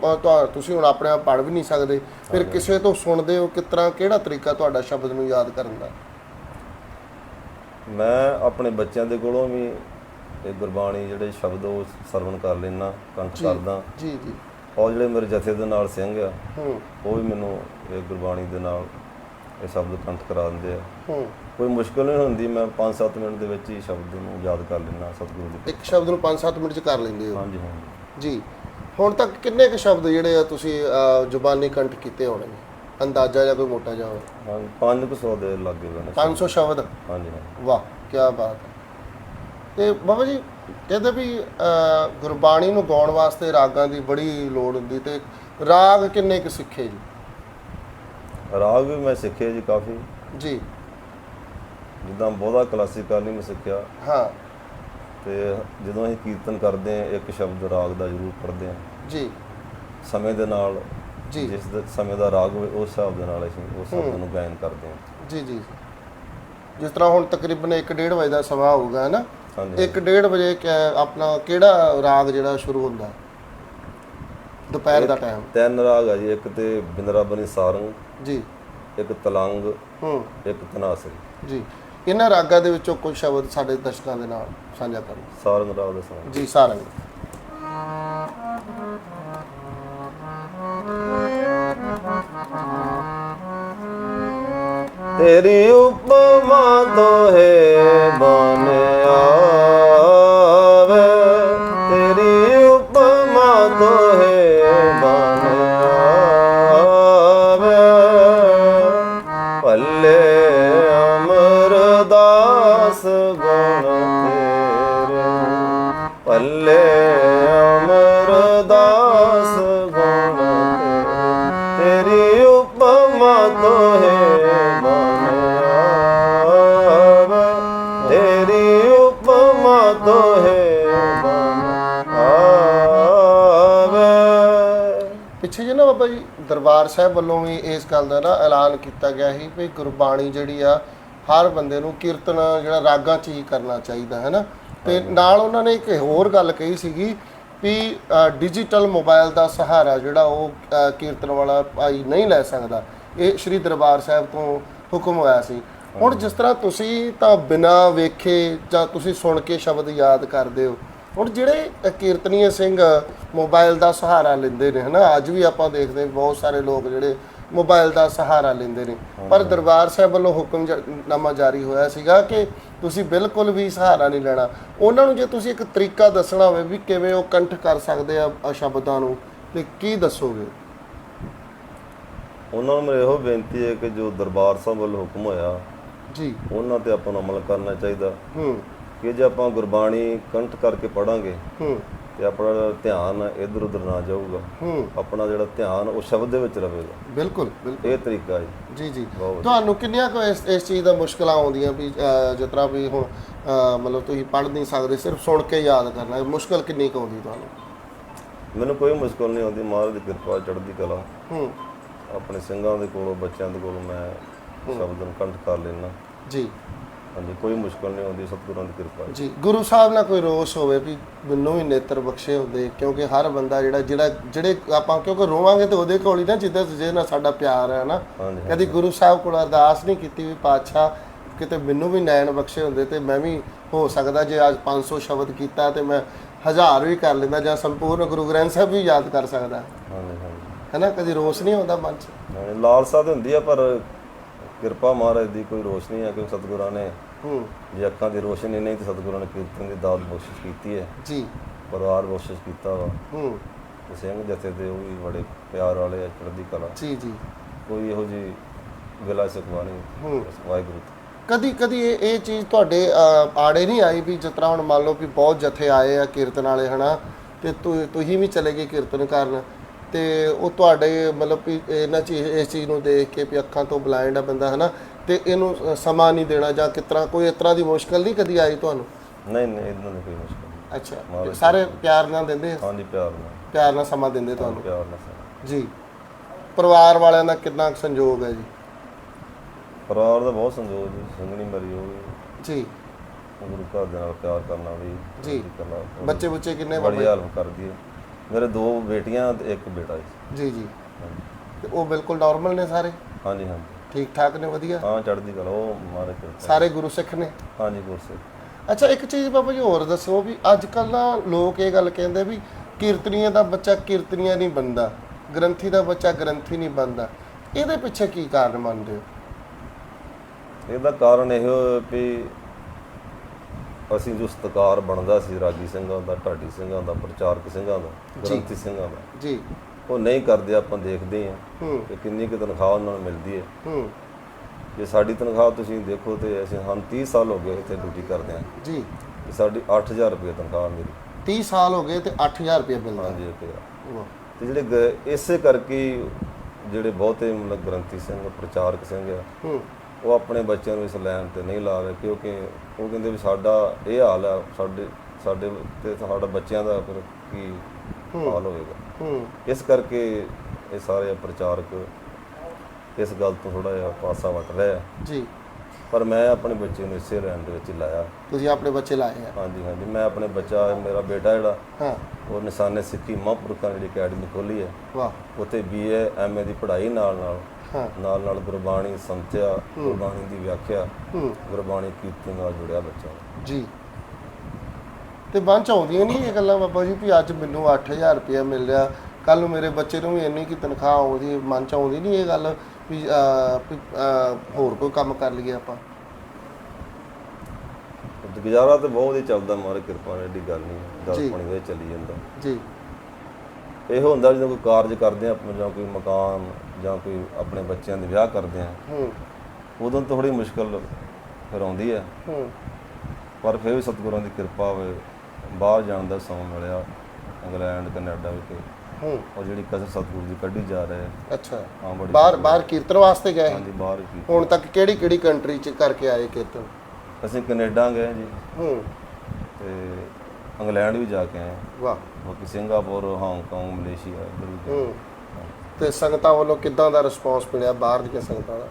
ਤੁਸੀਂ ਹੁਣ ਆਪਣੇ ਆਪ ਪੜ੍ਹ ਵੀ ਨਹੀਂ ਸਕਦੇ। ਫਿਰ ਕਿਸੇ ਤੋਂ ਸੁਣਦੇ ਹੋ ਕਿਸ ਤਰ੍ਹਾਂ ਕਿਹੜਾ ਤਰੀਕਾ ਤੁਹਾਡਾ ਸ਼ਬਦ ਨੂੰ ਯਾਦ ਕਰਨ ਦਾ? ਮੈਂ ਆਪਣੇ ਬੱਚਿਆਂ ਦੇ ਕੋਲੋਂ ਵੀ ਇਹ ਗੁਰਬਾਣੀ ਜਿਹੜੇ ਸ਼ਬਦ ਉਹ ਸਰਵਣ ਕਰ ਲੈਣਾ ਕੰਠ ਕਰਦਾ। ਜੀ ਜੀ। ਔਰ ਜਿਹੜੇ ਮੇਰੇ ਜਥੇ ਦੇ ਨਾਲ ਸਿੰਘ ਆ ਹੂੰ। ਉਹ ਵੀ ਮੈਨੂੰ ਇਹ ਗੁਰਬਾਣੀ ਦੇ ਨਾਲ ਇਹ ਸ਼ਬਦ ਕੰਠ ਕਰਾ ਦਿੰਦੇ ਆ। ਹੂੰ। ਕੋਈ ਮੁਸ਼ਕਲ ਨਹੀਂ ਹੁੰਦੀ ਮੈਂ 5-7 ਮਿੰਟ ਦੇ ਵਿੱਚ ਹੀ ਸ਼ਬਦ ਨੂੰ ਯਾਦ ਕਰ ਲੈਣਾ ਸਤਿਗੁਰੂ ਦੇ ਇੱਕ ਸ਼ਬਦ ਨੂੰ 5-7 ਮਿੰਟ ਚ ਕਰ ਲੈਂਦੇ ਹੋ? ਹਾਂਜੀ ਹਾਂਜੀ। ਜੀ। ਹੁਣ ਤੱਕ ਕਿੰਨੇ ਕੁ ਸ਼ਬਦ ਜਿਹੜੇ ਆ ਤੁਸੀਂ ਜ਼ੁਬਾਨੀ ਕੰਠ ਕੀਤੇ ਹੋਣੇ ਨੇ? ਅੰਦਾਜ਼ਾ ਜਾਂ ਕੋਈ ਮੋਟਾ ਜਿਹਾ ਹੋਵੇ ਹਾਂਜੀ 500 ਦੇ ਲੱਗੇ ਨੇ 500 ਸ਼ਬਦ? ਹਾਂਜੀ ਹਾਂਜੀ। ਵਾਹ ਕੀ ਬਾਤ ਹੈ। ਤੇ ਬਾਬਾ ਜੀ ਕਹਿੰਦੇ ਵੀ ਗੁਰਬਾਣੀ ਨੂੰ ਗਾਉਣ ਵਾਸਤੇ ਰਾਗਾਂ ਦੀ ਬੜੀ ਲੋੜ ਹੁੰਦੀ ਤੇ ਰਾਗ ਕਿੰਨੇ ਕੁ ਸਿੱਖੇ ਜੀ? ਰਾਗ ਵੀ ਮੈਂ ਸਿੱਖੇ ਜੀ ਕਾਫੀ। ਜੀ। ਜਿੱਦਾਂ ਬਹੁਤਾ ਕਲਾਸੀਕਲ ਨਹੀਂ ਮੈਂ ਸਿੱਖਿਆ। ਹਾਂ। ਤੇ ਜਦੋਂ ਅਸੀਂ ਕੀਰਤਨ ਕਰਦੇ ਹਾਂ ਇੱਕ ਸ਼ਬਦ ਰਾਗ ਦਾ ਜ਼ਰੂਰ ਪੜ੍ਹਦੇ ਹਾਂ। ਜੀ। ਸਮੇਂ ਦੇ ਨਾਲ ਜੀ। ਜਿਸ ਸਮੇਂ ਦਾ ਰਾਗ ਹੋਵੇ ਉਸ ਹਿਸਾਬ ਦੇ ਨਾਲ ਅਸੀਂ ਉਸ ਸ਼ਬਦ ਨੂੰ ਗਾਇਨ ਕਰਦੇ ਹਾਂ। ਜੀ ਜੀ। ਜਿਸ ਤਰ੍ਹਾਂ ਹੁਣ ਤਕਰੀਬਨ 1:30 ਵਜੇ ਦਾ ਸਮਾਂ ਹੋਊਗਾ ਹੈ ਨਾ? ਹਾਂਜੀ 1:30 ਵਜੇ ਕਿ- ਆਪਣਾ ਕਿਹੜਾ ਰਾਗ ਜਿਹੜਾ ਸ਼ੁਰੂ ਹੁੰਦਾ? ਦੁਪਹਿਰ ਦਾ ਟਾਈਮ ਤਿੰਨ ਰਾਗ ਆ ਜੀ ਇੱਕ ਤੇ ਬਿੰਦਰਾਬਨੀ ਸਾਰੰਗ ਜੀ। ਇੱਕ ਤਲੰਗ ਹੂੰ। ਇੱਕ ਤਨਾਸਰੀ। ਜੀ। ਇਹਨਾਂ ਰਾਗਾਂ ਦੇ ਵਿੱਚੋਂ ਕੁਝ ਸ਼ਬਦ ਸਾਡੇ ਦਰਸ਼ਕਾਂ ਦੇ ਨਾਲ ਸਾਂਝਾ ਕਰੋ। ਸਾਰੰਗ ਰਾਗ ਦਾ ਸੁਣਾਓ ਜੀ ਸਾਰੰਗ। ਤੇਰੀ ਉਪਮਾ ਤੋਹੇ ਬਨ ਅਮਰਦਾਸ ਗੁਣ ਤੇਰੇ ਭੱਲੇ ਅਮਰਦਾਸ ਗੁਣ ਤੇਰੀ ਉਪਮਾ ਤੋਹੇ ਪਿੱਛੇ ਜੇ ਨਾ ਬਾਬਾ ਜੀ ਦਰਬਾਰ ਸਾਹਿਬ ਵੱਲੋਂ ਵੀ ਇਸ ਗੱਲ ਦਾ ਨਾ ਐਲਾਨ ਕੀਤਾ ਗਿਆ ਸੀ ਵੀ ਗੁਰਬਾਣੀ ਜਿਹੜੀ ਆ ਹਰ ਬੰਦੇ ਨੂੰ ਕੀਰਤਨ ਜਿਹੜਾ ਰਾਗਾਂ 'ਚ ਹੀ ਕਰਨਾ ਚਾਹੀਦਾ ਹੈ ਨਾ? ਤੇ ਨਾਲ ਉਹਨਾਂ ਨੇ ਇੱਕ ਹੋਰ ਗੱਲ ਕਹੀ ਸੀਗੀ ਵੀ ਡਿਜੀਟਲ ਮੋਬਾਈਲ ਦਾ ਸਹਾਰਾ ਜਿਹੜਾ ਉਹ ਕੀਰਤਨ ਵਾਲਾ ਭਾਈ ਨਹੀਂ ਲੈ ਸਕਦਾ। ਇਹ ਸ੍ਰੀ ਦਰਬਾਰ ਸਾਹਿਬ ਤੋਂ ਹੁਕਮ ਹੋਇਆ ਸੀ। ਹੁਣ ਜਿਸ ਤਰ੍ਹਾਂ ਤੁਸੀਂ ਤਾਂ ਬਿਨਾਂ ਵੇਖੇ ਜਾਂ ਤੁਸੀਂ ਸੁਣ ਕੇ ਸ਼ਬਦ ਯਾਦ ਕਰਦੇ ਹੋ ਹੁਣ ਜਿਹੜੇ ਕੀਰਤਨੀਏ ਸਿੰਘ ਮੋਬਾਈਲ ਦਾ ਸਹਾਰਾ ਲੈਂਦੇ ਨੇ ਹਨਾ ਅੱਜ ਵੀ ਆਪਾਂ ਦੇਖਦੇ ਬਹੁਤ ਸਾਰੇ ਲੋਕ ਜਿਹੜੇ ਮੋਬਾਈਲ ਦਾ ਸਹਾਰਾ ਲੈਂਦੇ ਨੇ। ਪਰ ਦਰਬਾਰ ਸਾਹਿਬ ਵੱਲੋਂ ਹੁਕਮਨਾਮਾ ਜਾਰੀ ਹੋਇਆ ਸੀਗਾ ਕਿ ਤੁਸੀਂ ਬਿਲਕੁਲ ਵੀ ਸਹਾਰਾ ਨਹੀਂ ਲੈਣਾ। ਉਹਨਾਂ ਨੂੰ ਜੇ ਤੁਸੀਂ ਇੱਕ ਤਰੀਕਾ ਦੱਸਣਾ ਹੋਵੇ ਵੀ ਕਿਵੇਂ ਉਹ ਕੰਠ ਕਰ ਸਕਦੇ ਆ ਸ਼ਬਦਾਂ ਨੂੰ ਤੇ ਕੀ ਦੱਸੋਗੇ? ਉਹਨਾਂ ਨੂੰ ਇਹੋ ਬੇਨਤੀ ਹੈ ਕਿ ਜੋ ਦਰਬਾਰ ਸਾਹਿਬ ਵੱਲੋਂ ਹੁਕਮ ਹੋਇਆ ਜੀ। ਉਹਨਾਂ ਤੇ ਆਪਾਂ ਨੂੰ ਅਮਲ ਕਰਨਾ ਚਾਹੀਦਾ। ਹੂੰ। ਕਿ ਜੇ ਆਪਾਂ ਗੁਰਬਾਣੀ ਕੰਠ ਕਰਕੇ ਪੜਾਂਗੇ ਹੂੰ। ਤੇ ਆਪਣਾ ਧਿਆਨ ਇੱਧਰ ਉੱਧਰ ਨਾ ਜਾਊਗਾ। ਹੂੰ। ਆਪਣਾ ਜਿਹੜਾ ਧਿਆਨ ਉਹ ਸ਼ਬਦ ਦੇ ਵਿੱਚ ਰਹੇਗਾ। ਬਿਲਕੁਲ ਬਿਲਕੁਲ। ਇਹ ਤਰੀਕਾ ਹੈ। ਜੀ ਜੀ। ਤੁਹਾਨੂੰ ਕਿੰਨੀਆਂ ਕੁ ਇਸ ਇਸ ਚੀਜ਼ ਦਾ ਮੁਸ਼ਕਲਾਂ ਆਉਂਦੀਆਂ ਵੀ ਤਰ੍ਹਾਂ ਵੀ ਹੁਣ ਮਤਲਬ ਤੁਸੀਂ ਪੜ੍ਹ ਨਹੀਂ ਸਕਦੇ ਸਿਰਫ ਸੁਣ ਕੇ ਯਾਦ ਕਰਨਾ ਮੁਸ਼ਕਲ ਕਿੰਨੀ ਕੁ ਆਉਂਦੀ ਤੁਹਾਨੂੰ? ਮੈਨੂੰ ਕੋਈ ਮੁਸ਼ਕਲ ਨਹੀਂ ਆਉਂਦੀ ਮਹਾਰਾਜ ਦੀ ਕਿਰਪਾ ਚੜ੍ਹਦੀ ਕਲਾ। ਹੂੰ। ਆਪਣੇ ਸਿੰਘਾਂ ਦੇ ਕੋਲੋਂ ਬੱਚਿਆਂ ਦੇ ਕੋਲੋਂ ਮੈਂ ਸ਼ਬਦ ਨੂੰ ਕੰਠ ਕਰ ਲੈਣਾ ਜੀ। ਹਾਂਜੀ ਕੋਈ ਮੁਸ਼ਕਲ ਨਹੀਂ ਆਉਂਦੀ ਸਤਿਗੁਰਾਂ ਦੀ ਕਿਰਪਾ ਹੈ ਜੀ ਗੁਰੂ ਸਾਹਿਬ ਨਾਲ ਕੋਈ ਰੋਸ ਹੋਵੇ ਵੀ ਮੈਨੂੰ ਵੀ ਨੇਤਰ ਬਖਸ਼ੇ ਹੁੰਦੇ ਕਿਉਂਕਿ ਹਰ ਬੰਦਾ ਜਿਹੜਾ ਜਿਹੜਾ ਜਿਹੜੇ ਆਪਾਂ ਕਿਉਂਕਿ ਰੋਵਾਂਗੇ ਤੇ ਉਹਦੇ ਕੋਲ ਹੀ ਨਾ ਜਿੱਦਾਂ ਜਿਹਦੇ ਨਾਲ ਸਾਡਾ ਪਿਆਰ ਹੈ ਨਾ। ਹਾਂਜੀ ਕਦੀ ਗੁਰੂ ਸਾਹਿਬ ਕੋਲ ਅਰਦਾਸ ਨਹੀਂ ਕੀਤੀ ਵੀ ਪਾਤਸ਼ਾਹ ਕਿਤੇ ਮੈਨੂੰ ਵੀ ਨੈਣ ਬਖਸ਼ੇ ਹੁੰਦੇ ਤੇ ਮੈਂ ਵੀ ਹੋ ਸਕਦਾ ਜੇ ਅੱਜ 500 ਸ਼ਬਦ ਕੀਤਾ ਤੇ ਮੈਂ ਹਜ਼ਾਰ ਵੀ ਕਰ ਲੈਂਦਾ ਜਾਂ ਸੰਪੂਰਨ ਗੁਰੂ ਗ੍ਰੰਥ ਸਾਹਿਬ ਵੀ ਯਾਦ ਕਰ ਸਕਦਾ। ਹਾਂਜੀ ਹਾਂਜੀ। ਹੈਨਾ ਕਦੀ ਰੋਸ ਨਹੀਂ ਆਉਂਦਾ ਮਨ 'ਚ? ਲਾਲਸਾ ਤਾਂ ਹੁੰਦੀ ਆ ਪਰ ਕਿਰਪਾ ਮਹਾਰਾਜ ਦੀ ਕੋਈ ਰੋਸ਼ਨੀ ਹੈ ਕਿ ਸਤਿਗੁਰਾਂ ਨੇ ਹੂੰ। ਜੇ ਅੱਖਾਂ ਦੀ ਰੋਸ਼ਨੀ ਨਹੀਂ ਤੇ ਸਤਿਗੁਰਾਂ ਨੇ ਕੀਰਤਨ ਦੀ ਦਾਤ ਬਖਸ਼ਿਸ਼ ਕੀਤੀ ਹੈ। ਜੀ। ਪਰਿਵਾਰ ਬਖਸ਼ਿਸ਼ ਕੀਤਾ ਵਾ। ਹੂੰ। ਤੇ ਸਿੰਘ ਜਥੇ ਦੇ ਉਹ ਵੀ ਬੜੇ ਪਿਆਰ ਵਾਲੇ ਆ ਚੜ੍ਹਦੀ ਕਲਾ। ਜੀ ਜੀ। ਕੋਈ ਇਹੋ ਜੀ ਗਿਲਾ ਸਕਵਾ ਨਹੀਂ। ਹੂੰ। ਵਾਹਿਗੁਰੂ ਤੋਂ। ਕਦੀ ਕਦੀ ਇਹ ਇਹ ਚੀਜ਼ ਤੁਹਾਡੇ ਅਹ, ਆੜੇ ਨਹੀਂ ਆਈ ਵੀ ਜਿਸ ਤਰ੍ਹਾਂ ਹੁਣ ਮੰਨ ਲਓ ਵੀ ਬਹੁਤ ਜਥੇ ਆਏ ਆ ਕੀਰਤਨ ਵਾਲੇ ਹਨਾ? ਤੇ ਤੁ- ਤੁਸੀਂ ਵੀ ਚਲੇ ਗਏ ਕੀਰਤਨ ਕਰਨ। ਤੇ ਉਹ ਤੁਹਾਡੇ ਮਤਲਬ ਵੀ ਇਹਨਾਂ ਚੀਜ਼ ਇਸ ਚੀਜ਼ ਨੂੰ ਦੇਖ ਕੇ ਵੀ ਅੱਖਾਂ ਤੋਂ ਬਲਾਈਂਡ ਆ ਬੰਦਾ ਹਨਾ? ਤੇ ਇਹਨੂੰ ਸਮਾਂ ਨਹੀਂ ਦੇਣਾ ਜਾਂ ਤਰ੍ਹਾਂ ਕੋਈ ਇਸ ਤਰ੍ਹਾਂ ਦੀ ਮੁਸ਼ਕਲ ਨਹੀਂ ਕਦੀ ਆਈ ਤੁਹਾਨੂੰ? ਨਹੀਂ ਨਹੀਂ ਇਦਾਂ ਦੀ ਕੋਈ ਮੁਸ਼ਕਲ ਨਹੀਂ। ਅੱਛਾ ਸਾਰੇ ਪਿਆਰ ਨਾਲ ਦਿੰਦੇ ਆ? ਹਾਂਜੀ ਪਿਆਰ ਨਾਲ। ਪਿਆਰ ਨਾਲ ਸਮਾਂ ਦਿੰਦੇ ਤੁਹਾਨੂੰ? ਪਿਆਰ ਨਾਲ ਸਾਰਾ। ਜੀ। ਪਰਿਵਾਰ ਵਾਲਿਆਂ ਦਾ ਕਿੰਨਾ ਕੁ ਸੰਯੋਗ ਹੈ ਜੀ? ਪਰਿਵਾਰ ਦਾ ਬਹੁਤ ਸੰਜੋਗ ਜੀ ਸੰਗਣੀ ਮਰੀ ਉਹ ਵੀ ਜੀ। ਗੁਰੂ ਘਰ ਦੇ ਨਾਲ ਪਿਆਰ ਕਰਨਾ ਵੀ ਜੀ। ਉਹ ਬੱਚੇ ਬੁੱਚੇ ਕਿੰਨੇ ਬੜੀ ਹੈਲਪ ਕਰਦੀ ਹੈ। ਮੇਰੇ ਦੋ ਬੇਟੀਆਂ ਤੇ ਇੱਕ ਬੇਟਾ ਜੀ। ਜੀ ਜੀ। ਹਾਂਜੀ। ਤੇ ਉਹ ਬਿਲਕੁਲ ਨਾਰਮਲ ਨੇ ਸਾਰੇ? ਹਾਂਜੀ ਹਾਂਜੀ। ਠੀਕ ਠਾਕ ਨੇ ਵਧੀਆ? ਹਾਂ ਚੜ੍ਹਦੀ ਕਲਾ ਉਹ ਮਾਰੇ ਕਿਰਪਾ ਸਾਰੇ ਗੁਰੂ ਸਿੱਖ ਨੇ? ਹਾਂਜੀ ਗੁਰਸੇ ਅੱਛਾ ਇੱਕ ਚੀਜ਼ ਬਾਬਾ ਜੀ ਹੋਰ ਦੱਸੋ ਵੀ ਅੱਜ ਕੱਲ ਨਾ ਲੋਕ ਇਹ ਗੱਲ ਕਹਿੰਦੇ ਵੀ ਕੀਰਤਨੀਏ ਦਾ ਬੱਚਾ ਕੀਰਤਨੀਆ ਨਹੀਂ ਬਣਦਾ ਗ੍ਰੰਥੀ ਦਾ ਬੱਚਾ ਗ੍ਰੰਥੀ ਨਹੀਂ ਬਣਦਾ। ਇਹਦੇ ਪਿੱਛੇ ਕੀ ਕਾਰਨ ਮੰਨਦੇ ਹੋ? ਇਹਦਾ ਕਾਰਨ ਇਹ ਵੀ ਅਸੀਂ ਜੋ ਸਤਕਾਰ ਬਣਦਾ ਸੀ ਰਾਗੀ ਸਿੰਘਾਂ ਦਾ ਢਾਡੀ ਸਿੰਘਾਂ ਦਾ ਪ੍ਰਚਾਰਕ ਸਿੰਘਾਂ ਦਾ ਗ੍ਰੰਥੀ ਸਿੰਘਾਂ ਦਾ ਜੀ। ਉਹ ਨਹੀਂ ਕਰਦੇ ਆਪਾਂ ਦੇਖਦੇ ਹਾਂ ਹੂੰ। ਕਿ ਕਿੰਨੀ ਕੁ ਤਨਖਾਹ ਉਹਨਾਂ ਨੂੰ ਮਿਲਦੀ ਹੈ। ਹੂੰ। ਜੇ ਸਾਡੀ ਤਨਖਾਹ ਤੁਸੀਂ ਦੇਖੋ ਤੇ ਅਸੀਂ ਹਮ 30 ਸਾਲ ਹੋ ਗਏ ਇੱਥੇ ਡਿਊਟੀ ਕਰਦੇ ਹਾਂ। ਜੀ। ਸਾਡੀ 8000 ਰੁਪਏ ਤਨਖਾਹ ਮੇਰੀ। 30 ਸਾਲ ਹੋ ਗਏ ਤੇ 8000 ਰੁਪਏ ਮਿਲਦਾ। ਹਾਂਜੀ ਤੇ ਵਾਹ, ਤੇ ਜਿਹੜੇ ਇਸੇ ਕਰਕੇ ਹੀ ਜਿਹੜੇ ਬਹੁਤੇ ਮਤਲਬ ਗ੍ਰੰਥੀ ਸਿੰਘ ਪ੍ਰਚਾਰਕ ਸਿੰਘ ਆ ਹੂੰ। ਉਹ ਆਪਣੇ ਬੱਚਿਆਂ ਨੂੰ ਇਸ ਲਾਈਨ ਤੇ ਨਹੀਂ ਲਾ ਰਹੇ ਕਿਉਂਕਿ ਉਹ ਕਹਿੰਦੇ ਵੀ ਸਾਡਾ ਇਹ ਹਾਲ ਆ ਸਾਡੇ ਸਾਡੇ ਤੇ ਸਾਡਾ ਬੱਚਿਆਂ ਦਾ ਫਿਰ ਕੀ ਹਾਲ ਹੋਏਗਾ ਹੂੰ। ਇਸ ਕਰਕੇ ਇਹ ਸਾਰੇ ਪ੍ਰਚਾਰਕ ਇਸ ਗੱਲ ਤੋਂ ਥੋੜਾ ਜਿਹਾ ਪਾਸਾ ਵਟ ਰਹੇ ਆ। ਜੀ। ਪਰ ਮੈਂ ਆਪਣੇ ਬੱਚੇ ਨੂੰ ਇਸੇ ਲਾਈਨ ਦੇ ਵਿੱਚ ਲਾਇਆ। ਤੁਸੀਂ ਆਪਣੇ ਬੱਚੇ ਲਾਏ ਆ। ਹਾਂਜੀ ਹਾਂਜੀ। ਮੈਂ ਆਪਣੇ ਬੱਚਾ ਮੇਰਾ ਬੇਟਾ ਜਿਹੜਾ ਹਾਂ। ਉਹ ਨਿਸ਼ਾਨੇ ਸਿੱਖੀ ਮਹਾਂਪੁਰਖਾਂ ਦੀ ਅਕੈਡਮੀ ਖੋਲੀ ਹੈ। ਵਾਹ। ਉੱਥੇ ਬੀਏ ਐਮਏ ਦੀ ਪੜ੍ਹਾਈ ਨਾਲ ਨਾਲ ਨਾਲ ਨਾਲ ਗੁਰਬਾਣੀ ਸੰਥਿਆ ਗੁਰਬਾਣੀ ਦੀ ਵਿਆਖਿਆ ਗੁਰਬਾਣੀ ਕੀਰਤਨ ਨਾਲ ਜੁੜਿਆ ਬੱਚਾ। ਜੀ। ਤੇ ਮਨ ਚ ਆਉਂਦੀਆਂ ਨਹੀਂ ਇਹ ਗੱਲਾਂ ਬਾਬਾ ਜੀ ਵੀ ਅੱਜ ਮੈਨੂੰ 8000 ਰੁਪਇਆ ਮਿਲ ਰਿਹਾ ਕੱਲ ਨੂੰ ਮੇਰੇ ਬੱਚੇ ਨੂੰ ਵੀ ਇੰਨੀ ਕੀ ਤਨਖਾਹ ਆਉਂਦੀ ਮਨ ਚ ਆਉਂਦੀ ਨਹੀਂ ਇਹ ਗੱਲ ਵੀ ਹੋਰ ਕੋਈ ਕੰਮ ਕਰ ਲਈਏ ਆਪਾਂ। ਗੁਜ਼ਾਰਾ ਤੇ ਬਹੁਤ ਹੀ ਚੱਲਦਾ ਮਾਰੇ ਕਿਰਪਾ ਨਾਲ ਏਡੀ ਗੱਲ ਨਹੀਂ ਦਸ। ਪਾਣੀ ਵਿੱਚ ਚੱਲੀ ਜਾਂਦਾ। ਜੀ। ਇਹੋ ਹੁੰਦਾ ਜਦੋਂ ਕੋਈ ਕਾਰਜ ਕਰਦੇ ਆ ਆਪਾਂ ਜਾਂ ਕੋਈ ਮਕਾਨ ਜਾਂ ਕੋਈ ਆਪਣੇ ਬੱਚਿਆਂ ਦੇ ਵਿਆਹ ਕਰਦੇ ਆ ਹੂੰ। ਉਦੋਂ ਥੋੜੀ ਮੁਸ਼ਕਲ ਫਿਰ ਆਉਂਦੀ ਹੈ ਹੂੰ। ਪਰ ਫਿਰ ਵੀ ਸਤਿਗੁਰਾਂ ਦੀ ਕਿਰਪਾ ਹੋਵੇ ਬਾਹਰ ਜਾਣ ਦਾ ਸਮਾਂ ਮਿਲਿਆ ਇੰਗਲੈਂਡ ਕੈਨੇਡਾ ਵਿਖੇ ਹੂੰ। ਉਹ ਜਿਹੜੀ ਕਸਰ ਸਤਿਗੁਰੂ ਦੀ ਕੱਢੀ ਜਾ ਰਹੇ ਅੱਛਾ। ਹਾਂ ਬੜੀ ਬਾਹਰ ਬਾਹਰ ਕੀਰਤਨ ਵਾਸਤੇ ਗਏ? ਹਾਂਜੀ ਬਾਹਰ ਕੀ ਹੁਣ ਤੱਕ ਕਿਹੜੀ ਕਿਹੜੀ ਕੰਟਰੀ ਚ ਕਰਕੇ ਆਏ ਕੀਰਤਨ? ਅਸੀਂ ਕੈਨੇਡਾ ਗਏ ਜੀ। ਹੂੰ। ਤੇ ਇੰਗਲੈਂਡ ਵੀ ਜਾ ਕੇ ਆਏ। ਵਾਹ। ਬਾਕੀ ਸਿੰਗਾਪੁਰ ਹਾਂਗਕਾਂਗ ਮਲੇਸ਼ੀਆ ਇੱਧਰ ਵੀ ਗਏ। ਹੂੰ। ਤੇ ਸੰਗਤਾਂ ਵੱਲੋਂ ਕਿੱਦਾਂ ਦਾ ਰਿਸਪੌਂਸ ਮਿਲਿਆ ਬਾਹਰ ਦੀਆਂ ਸੰਗਤਾਂ ਦਾ?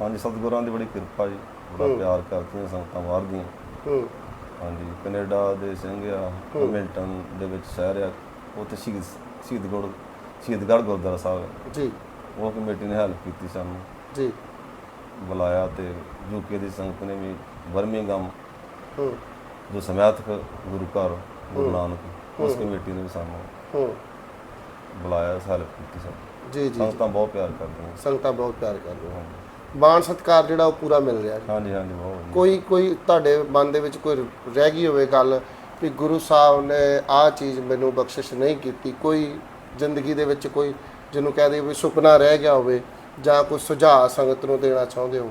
ਹਾਂਜੀ ਸਤਿਗੁਰਾਂ ਦੀ ਬੜੀ ਕਿਰਪਾ ਜੀ। ਬੜਾ ਪਿਆਰ ਕਰਦੀਆਂ ਸੰਗਤਾਂ ਬਾਹਰ ਦੀਆਂ। ਹੂੰ। ਹਾਂਜੀ ਕੈਨੇਡਾ ਦੇ ਸਿੰਘ ਆ ਹੈਮਿਲਟਨ ਦੇ ਵਿੱਚ ਸ਼ਹਿਰ ਆ ਉੱਥੇ ਸ਼ਹੀਦ ਸ਼ਹੀਦਗੜ੍ਹ ਸ਼ਹੀਦਗੜ੍ਹ ਗੁਰਦੁਆਰਾ ਸਾਹਿਬ ਹੈ ਜੀ। ਉਹ ਕਮੇਟੀ ਨੇ ਹੈਲਪ ਕੀਤੀ ਸਾਨੂੰ। ਜੀ। ਬੁਲਾਇਆ ਤੇ ਯੂਕੇ ਦੀ ਸੰਗਤ ਨੇ ਵੀ ਬਰਮਿੰਗਮ ਹੂੰ। ਜੋ ਸਮਿਆਤਕ ਗੁਰੂ ਘਰ ਗੁਰੂ ਨਾਨਕ ਉਸ ਕਮੇਟੀ ਨੇ ਵੀ ਸਾਨੂੰ ਹੂੰ। ਬੁਲਾਇਆ ਹੈਲਪ ਕੀਤੀ ਸਾਨੂੰ ਜੀ ਜੀ ਸੰਗਤਾਂ ਬਹੁਤ ਪਿਆਰ ਕਰਦੀਆਂ। ਸੰਗਤਾਂ ਬਹੁਤ ਪਿਆਰ ਕਰਦੀਆਂ। ਮਾਣ ਸਤਿਕਾਰ ਜਿਹੜਾ ਉਹ ਪੂਰਾ ਮਿਲ ਰਿਹਾ ਹਾਂਜੀ ਹਾਂਜੀ ਬਹੁਤ ਵਧੀਆ। ਕੋਈ ਕੋਈ ਤੁਹਾਡੇ ਮਨ ਦੇ ਵਿੱਚ ਕੋਈ ਰਹਿ ਗਈ ਹੋਵੇ ਗੱਲ ਵੀ ਗੁਰੂ ਸਾਹਿਬ ਨੇ ਆਹ ਚੀਜ਼ ਮੈਨੂੰ ਬਖਸ਼ਿਸ਼ ਨਹੀਂ ਕੀਤੀ ਕੋਈ ਜ਼ਿੰਦਗੀ ਦੇ ਵਿੱਚ ਕੋਈ ਜਿਹਨੂੰ ਕਹਦੇ ਵੀ ਸੁਪਨਾ ਰਹਿ ਗਿਆ ਹੋਵੇ ਜਾਂ ਕੋਈ ਸੁਝਾਅ ਸੰਗਤ ਨੂੰ ਦੇਣਾ ਚਾਹੁੰਦੇ ਹੋ?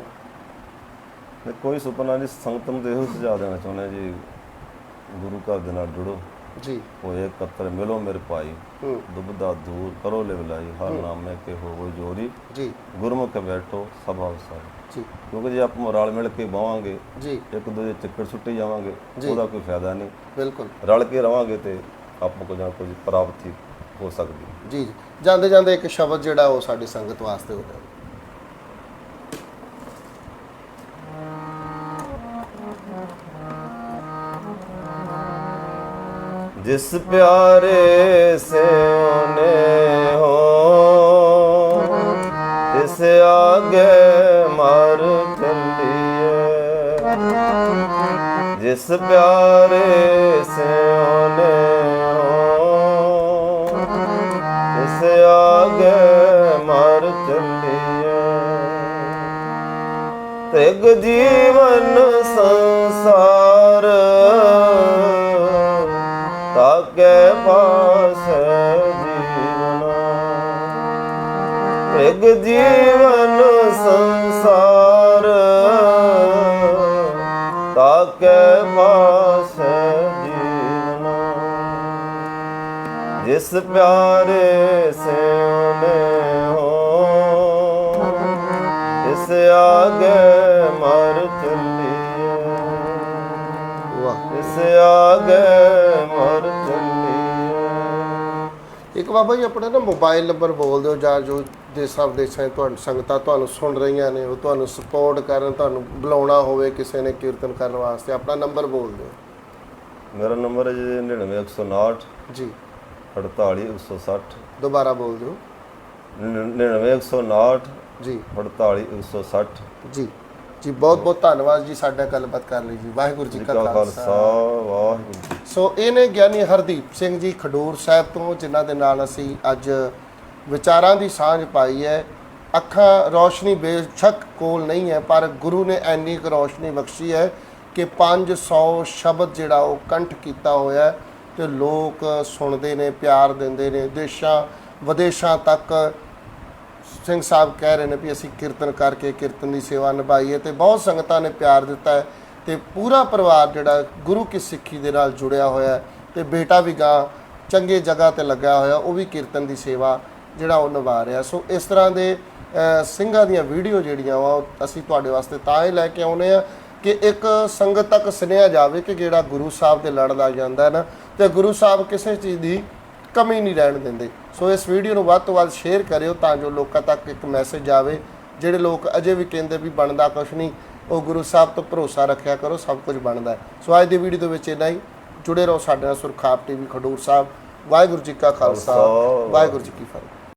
ਕੋਈ ਸੁਪਨਾ ਨਹੀਂ ਸੰਗਤ ਨੂੰ ਸੁਝਾਅ ਦੇਣਾ ਚਾਹੁੰਦੇ ਜੀ ਗੁਰੂ ਘਰ ਦੇ ਨਾਲ ਜੁੜੋ। ਜੀ। ਹੋਏ ਕਤਰ ਮਿਲੋ ਮੇਰੇ ਭਾਈ। ਦੁਬਦਾ ਦੂਰ ਕਰੋ ਲਿਵਲਾਈ ਹਰ ਨਾਮੇ ਕੇ ਹੋਵੋ ਜੋਰੀ। ਜੀ। ਗੁਰਮੁਖ ਬੈਠੋ ਸਭਾ ਵਸਾਈ ਜੀ। ਕਿਉਂਕਿ ਜੇ ਆਪਾਂ ਰਲ ਮਿਲ ਕੇ ਬਾਵਾਂਗੇ ਜੀ। ਇੱਕ ਦੂਜੇ ਚੱਕਰ ਸੁੱਟੇ ਜਾਵਾਂਗੇ। ਉਹਦਾ ਕੋਈ ਫਾਇਦਾ ਨਹੀਂ। ਬਿਲਕੁਲ। ਰਲ ਕੇ ਰਵਾਂਗੇ ਤੇ ਆਪਾਂ ਕੋਲ ਜਾਂ ਕੁਝ ਪ੍ਰਾਪਤੀ ਹੋ ਸਕਦੀ। ਜੀ। ਜੀ ਜਾਂਦੇ ਜਾਂਦੇ ਇੱਕ ਸ਼ਬਦ ਜਿਹੜਾ ਉਹ ਸਾਡੀ ਸੰਗਤ ਵਾਸਤੇ ਹੋ जिस प्यारे से उन्हें हो इस आगे मार चलिए जिस प्यारे से उन्हें हो इस आगे मार चलिए तेग जीवन संसार ਤਿਗ ਜੀਵਨ ਸੰਸਾਰ। ਤਾਕੇ ਪਾਸ ਜੀਵਨ। ਜਿਸ ਪਿਆਰੇ ਸੇ ਉਹਨੇ ਹੋ ਇਸ ਆਗੇ ਮਰ ਚੱਲੀਏ। ਵਾਹ। ਇਸ ਆਗੇ ਇੱਕ ਬਾਬਾ ਜੀ ਆਪਣਾ ਨਾ ਮੋਬਾਈਲ ਨੰਬਰ ਬੋਲ ਦਿਓ ਜਾਂ ਜੋ ਦੇਸਾਂ ਵਿਦੇਸ਼ਾਂ 'ਚ ਤੁਹਾਨੂੰ ਸੰਗਤਾਂ ਤੁਹਾਨੂੰ ਸੁਣ ਰਹੀਆਂ ਨੇ ਉਹ ਤੁਹਾਨੂੰ ਸਪੋਰਟ ਕਰਨ ਤੁਹਾਨੂੰ ਬੁਲਾਉਣਾ ਹੋਵੇ ਕਿਸੇ ਨੇ ਕੀਰਤਨ ਕਰਨ ਵਾਸਤੇ ਆਪਣਾ ਨੰਬਰ ਬੋਲ ਦਿਓ। ਮੇਰਾ ਨੰਬਰ ਹੈ ਜੀ 99159 ਜੀ। 48160 ਦੁਬਾਰਾ ਬੋਲ ਦਿਓ। 99159 ਜੀ। 48160 ਜੀ। ਜੀ ਬਹੁਤ ਬਹੁਤ ਧੰਨਵਾਦ ਜੀ ਸਾਡਾ ਗੱਲਬਾਤ ਕਰਨ ਲਈ ਜੀ। ਵਾਹਿਗੁਰੂ ਜੀ ਕਾ ਖਾਲਸਾ। ਖਾਲਸਾ ਵਾਹਿਗੁਰੂ ਜੀ ਸੋ ਇਹ ਨੇ ਗਿਆਨੀ ਹਰਦੀਪ ਸਿੰਘ ਜੀ ਖਡੂਰ ਸਾਹਿਬ ਤੋਂ ਜਿਨ੍ਹਾਂ ਦੇ ਨਾਲ ਅਸੀਂ ਅੱਜ ਵਿਚਾਰਾਂ ਦੀ ਸਾਂਝ ਪਾਈ ਹੈ। ਅੱਖਾਂ ਰੋਸ਼ਨੀ ਬੇਸ਼ੱਕ ਕੋਲ ਨਹੀਂ ਹੈ ਪਰ ਗੁਰੂ ਨੇ ਐਨੀ ਕੁ ਰੋਸ਼ਨੀ ਬਖਸ਼ੀ ਹੈ ਕਿ 500 ਸ਼ਬਦ ਜਿਹੜਾ ਉਹ ਕੰਠ ਕੀਤਾ ਹੋਇਆ ਹੈ ਤੇ ਲੋਕ ਸੁਣਦੇ ਨੇ ਪਿਆਰ ਦਿੰਦੇ ਨੇ। ਦੇਸ਼ਾਂ ਵਿਦੇਸ਼ਾਂ ਤੱਕ ਸਿੰਘ ਸਾਹਿਬ ਕਹਿ ਰਹੇ ਨੇ ਵੀ ਅਸੀਂ ਕੀਰਤਨ ਕਰਕੇ ਕੀਰਤਨ ਦੀ ਸੇਵਾ ਨਿਭਾਈ ਹੈ ਤੇ ਬਹੁਤ ਸੰਗਤਾਂ ਨੇ ਪਿਆਰ ਦਿੱਤਾ ਹੈ ਤੇ ਪੂਰਾ ਪਰਿਵਾਰ ਜਿਹੜਾ ਗੁਰੂ ਕੀ ਸਿੱਖੀ ਦੇ ਨਾਲ ਜੁੜਿਆ ਹੋਇਆ ਹੈ ਤੇ ਬੇਟਾ ਵੀ ਗਾਂ, ਚੰਗੇ ਜਗ੍ਹਾ ਤੇ ਲੱਗਾ ਹੋਇਆ, ਉਹ ਵੀ ਕੀਰਤਨ ਦੀ ਸੇਵਾ ਜਿਹੜਾ ਉਹ ਨਿਭਾ ਰਿਹਾ ਸੋ ਇਸ ਤਰ੍ਹਾਂ ਦੇ ਸਿੰਘਾਂ ਦੀਆਂ ਵੀਡੀਓ ਜਿਹੜੀਆਂ ਵਾ, ਉਹ ਅਸੀਂ ਤੁਹਾਡੇ ਵਾਸਤੇ ਤਾਂ ਹੀ ਲੈ ਕੇ ਆਉਨੇ ਆ ਕਿ ਇੱਕ ਸੰਗਤ ਤੱਕ ਸੁਨੇਹਾ ਜਾਵੇ ਕਿ ਜਿਹੜਾ ਗੁਰੂ ਸਾਹਿਬ ਦੇ ਲੜ ਲੱਗ ਜਾਂਦਾ ਹੈ ਨਾ, ਤੇ ਗੁਰੂ ਸਾਹਿਬ ਕਿਸੇ ਚੀਜ਼ ਦੀ ਕਮੀ ਨਹੀਂ ਰਹਿਣ ਦਿੰਦੇ। ਸੋ ਇਸ ਵੀਡੀਓ ਨੂੰ ਵੱਧ ਤੋਂ ਵੱਧ ਸ਼ੇਅਰ ਕਰਿਓ ਤਾਂ ਜੋ ਲੋਕਾਂ ਤੱਕ ਇੱਕ ਮੈਸੇਜ ਆਵੇ। ਜਿਹੜੇ ਲੋਕ ਅਜੇ ਵੀ ਕਹਿੰਦੇ ਵੀ ਬਣਦਾ ਕੁਛ ਨਹੀਂ ਉਹ ਗੁਰੂ ਸਾਹਿਬ ਤੋਂ ਭਰੋਸਾ ਰੱਖਿਆ ਕਰੋ ਸਭ ਕੁਝ ਬਣਦਾ ਸੋ ਅੱਜ ਦੀ ਵੀਡੀਓ ਦੇ ਵਿੱਚ ਇੰਨਾ ਹੀ। ਜੁੜੇ ਰਹੋ ਸਾਡੇ ਨਾਲ ਸੁਰਖਾਪ ਟੀਵੀ ਖਡੂਰ ਸਾਹਿਬ। ਵਾਹਿਗੁਰੂ ਜੀ ਕਾ ਖਾਲਸਾ, ਵਾਹਿਗੁਰੂ ਜੀ ਕੀ ਫਤਿਹ।